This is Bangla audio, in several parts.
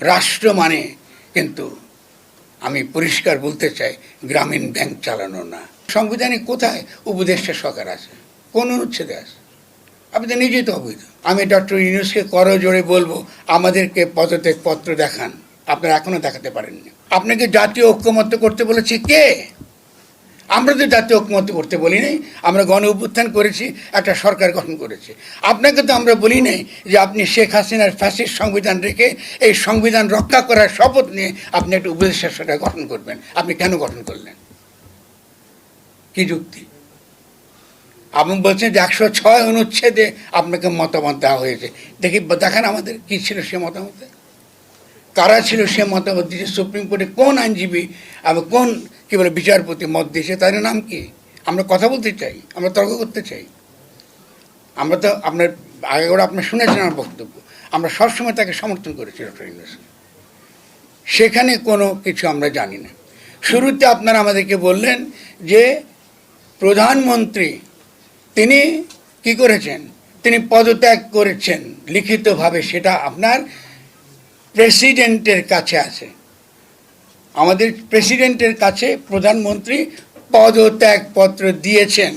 রাষ্ট্র মানে কিন্তু আমি পরিষ্কার বলতে চাই, গ্রামীণ ব্যাংক চালানো না। সংবিধানে কোথায়? উপদেষ্টা সরকার আছে। কোন অনুচ্ছেদে আছে? আপনি তো নিজেই তো অবৈধ। আমি ডক্টর ইউনুসকে করজোড়ে বলব, আমাদেরকে পদত্যাগ পত্র দেখান। আপনারা এখনও দেখাতে পারেননি। আপনাকে জাতীয় ঐক্যমত্য করতে বলেছে কে? আমরা তো জাতীয় ঐক্যমত্য করতে বলি নাই। আমরা গণ অভ্যুত্থান করেছি, একটা সরকার গঠন করেছি। আপনাকে তো আমরা বলি নাই যে আপনি শেখ হাসিনার ফ্যাসিস্ট সংবিধান রেখে এই সংবিধান রক্ষা করার শপথ নিয়ে আপনি একটা উপদেষ্টা সরকার গঠন করবেন। আপনি কেন গঠন করলেন? কি যুক্তি? আপনি বলছেন যে একশো ছয় অনুচ্ছেদে আপনাকে মতামত দেওয়া হয়েছে। দেখি, দেখান আমাদের কি ছিল সে মতামতে। কারা ছিল সে মতামত দিয়েছে, সুপ্রিম কোর্টে কোন আইনজীবী এবং কোন, কি বলে, বিচারপতি মত দিয়েছে, তার নাম কি? আমরা কথা বলতে চাই, আমরা তর্ক করতে চাই। আমরা তো আপনার, আগে করে আপনি শুনেছেন আমার বক্তব্য, আমরা সবসময় তাকে সমর্থন করেছি, ডক্টর ইউনুসকে সেখানে কোনো কিছু আমরা জানি না। শুরুতে আপনারা আমাদেরকে বললেন যে প্রধানমন্ত্রী, তিনি কি করেছেন? তিনি পদত্যাগ করেছেন, লিখিতভাবে সেটা আপনার প্রেসিডেন্টের কাছে আছে। আমাদের প্রেসিডেন্টের কাছে প্রধানমন্ত্রী পদত্যাগপত্র দিয়েছেন।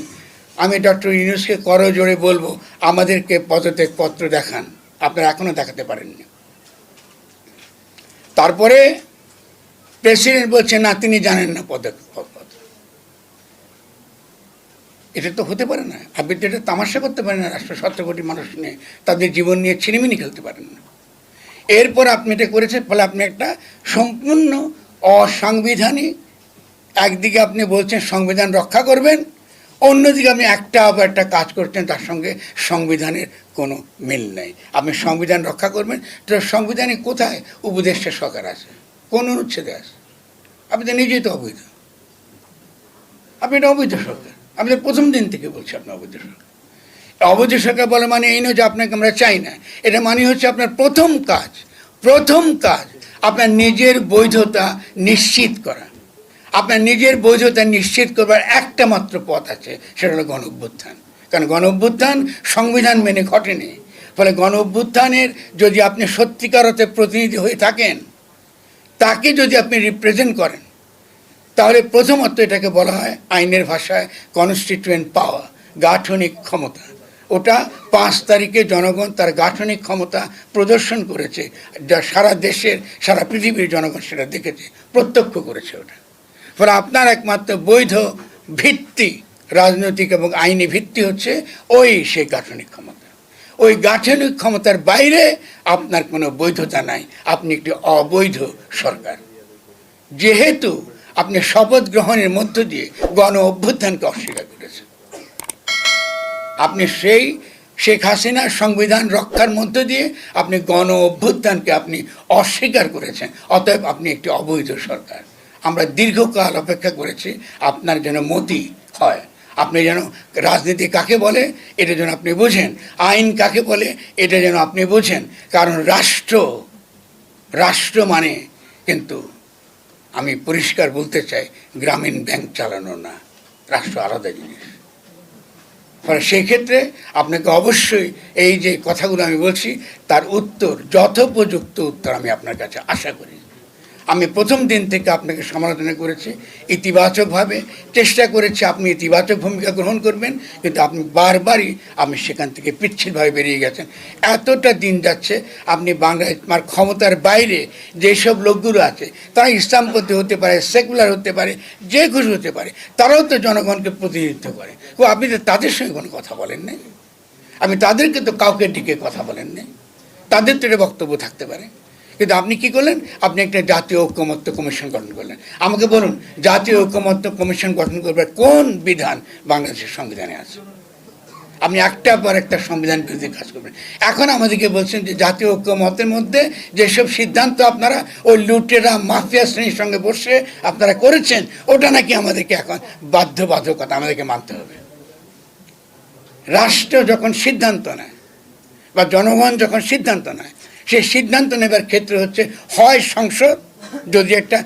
আমি ডক্টর ইউনুসকে করজোড়ে বলব, আমাদেরকে পদত্যাগপত্র দেখান। আপনারা এখনও দেখাতে পারেননি। তারপরে প্রেসিডেন্ট বলছে, না, তিনি জানেন না পদত্যাগ পত্র এটা তো হতে পারে না। আপনি তো এটা তামাশা করতে পারেন না রাষ্ট্র সতেরো কোটি মানুষ নিয়ে। তাদের জীবন নিয়ে ছিনিমিনি খেলতে পারেন না। এরপর আপনি এটা করেছেন, ফলে আপনি একটা সম্পূর্ণ অসাংবিধানিক, একদিকে আপনি বলছেন সংবিধান রক্ষা করবেন, অন্যদিকে আপনি একটা আবার একটা কাজ করছেন, তার সঙ্গে সংবিধানের কোনো মিল নেই। আপনি সংবিধান রক্ষা করবেন, তো সংবিধানে কোথায়? উপদেষ্টা সরকার আছে, কোন অনুচ্ছেদে আছে। আপনি তো নিজেই তো অবৈধ। আপনি এটা অবৈধ সরকার। আমি প্রথম দিন থেকে বলছি আপনি অবৈধ সরকার। সরকার বলে মানে এই নয় যে আপনাকে আমরা চাই না। এটা মানে হচ্ছে আপনার প্রথম কাজ প্রথম কাজ আপনার নিজের বৈধতা নিশ্চিত করা। আপনার নিজের বৈধতা নিশ্চিত করবার একটা মাত্র পথ আছে, সেটা হলো গণ অভ্যুত্থান। কারণ গণ অভ্যুত্থান সংবিধান মেনে ঘটেনি। ফলে গণ অভ্যুত্থানের যদি আপনি সত্যিকার অর্থে প্রতিনিধি হয়ে থাকেন, তাকে যদি আপনি রিপ্রেজেন্ট করেন, তাহলে প্রথমত এটাকে বলা হয় আইনের ভাষায় কনস্টিটিউয়েন্ট পাওয়া গাঠনিক ক্ষমতা। ওটা পাঁচ তারিখে জনগণ তার গাঠনিক ক্ষমতা প্রদর্শন করেছে, যা সারা দেশের, সারা পৃথিবীর জনগণ সেটা দেখেছে, প্রত্যক্ষ করেছে ওটা। ফলে আপনার একমাত্র বৈধ ভিত্তি, রাজনৈতিক এবং আইনি ভিত্তি হচ্ছে ওই সেই গাঠনিক ক্ষমতা। ওই গাঠনিক ক্ষমতার বাইরে আপনার কোনো বৈধতা নাই, আপনি একটি অবৈধ সরকার। যেহেতু আপনি শপথ গ্রহণের মধ্য দিয়ে গণ অভ্যুত্থানকে অস্বীকার আপনি সেই শেখ হাসিনার সংবিধান রক্ষার মধ্য দিয়ে আপনি গণ অভ্যুত্থানকে আপনি অস্বীকার করেছেন। অতএব আপনি একটি অবৈধ সরকার। আমরা দীর্ঘকাল অপেক্ষা করেছি আপনার যেন মতি হয়। আপনি যেন রাজনীতি কাকে বলে, এটা যেন আপনি বোঝেন। আইন কাকে বলে, এটা যেন আপনি বোঝেন। কারণ রাষ্ট্র রাষ্ট্র মানে কিন্তু আমি পরিষ্কার বলতে চাই, গ্রামীণ ব্যাংক চালানো না। রাষ্ট্র আলাদা জিনিস। ফলে সেই ক্ষেত্রে আপনাকে অবশ্যই এই যে কথাগুলো আমি বলছি, তার উত্তর, যথোপযুক্ত উত্তর আমি আপনার কাছে আশা করি। আমি প্রথম দিন থেকে আপনাকে সমালোচনা করেছি, ইতিবাচকভাবে চেষ্টা করেছি, আপনি ইতিবাচক ভূমিকা গ্রহণ করবেন, কিন্তু আপনি বারবারই আপনি সেখান থেকে পিচ্ছিলভাবে বেরিয়ে গেছেন। এতটা দিন যাচ্ছে, আপনি বাংলায় আমার ক্ষমতার বাইরে যেসব লোকগুলো আছে, তারা ইসলামপন্থী হতে পারে, সেকুলার হতে পারে, যে খুশি হতে পারে, তারাও তো জনগণকে প্রতিনিধিত্ব করে। ও আপনি তো তাদের সঙ্গে কোনো কথা বলেন নাই। আমি তাদেরকে তো কাউকে ডেকে কথা বলেন নাই। তাদের তো বক্তব্য থাকতে পারে। কিন্তু আপনি কি করলেন? আপনি একটা জাতীয় ঐক্যমত্য কমিশন গঠন করলেন। আমাকে বলুন, জাতীয় ঐক্যমত্য কমিশন গঠন করবার কোন বিধান বাংলাদেশের সংবিধানে আছে? আপনি একটা পর একটা সংবিধান বিরোধী কাজ করবেন। এখন আমাদেরকে বলছেন যে জাতীয় ঐক্যমতের মধ্যে যেসব সিদ্ধান্ত আপনারা ওই লুটেরা, মাফিয়া শ্রেণির সঙ্গে বসে আপনারা করেছেন, ওটা নাকি আমাদেরকে এখন বাধ্যবাধকতা আমাদেরকে মানতে হবে। রাষ্ট্র যখন সিদ্ধান্ত নেয় বা জনগণ যখন সিদ্ধান্ত নেয় সেই সিদ্ধান্ত নেবার ক্ষেত্রে হচ্ছে হয় সংসদ, যদি একটা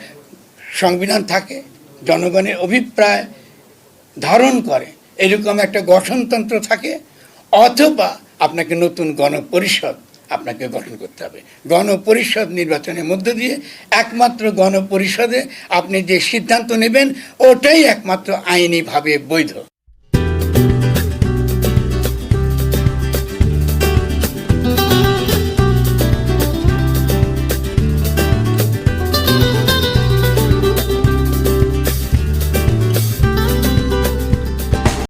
সংবিধান থাকে, জনগণের অভিপ্রায় ধারণ করে, এরকম একটা গঠনতন্ত্র থাকে, অথবা আপনাকে নতুন গণপরিষদ আপনাকে গঠন করতে হবে। গণপরিষদ নির্বাচনের মধ্য দিয়ে একমাত্র গণপরিষদে আপনি যে সিদ্ধান্ত নেবেন, ওটাই একমাত্র আইনিভাবে বৈধ।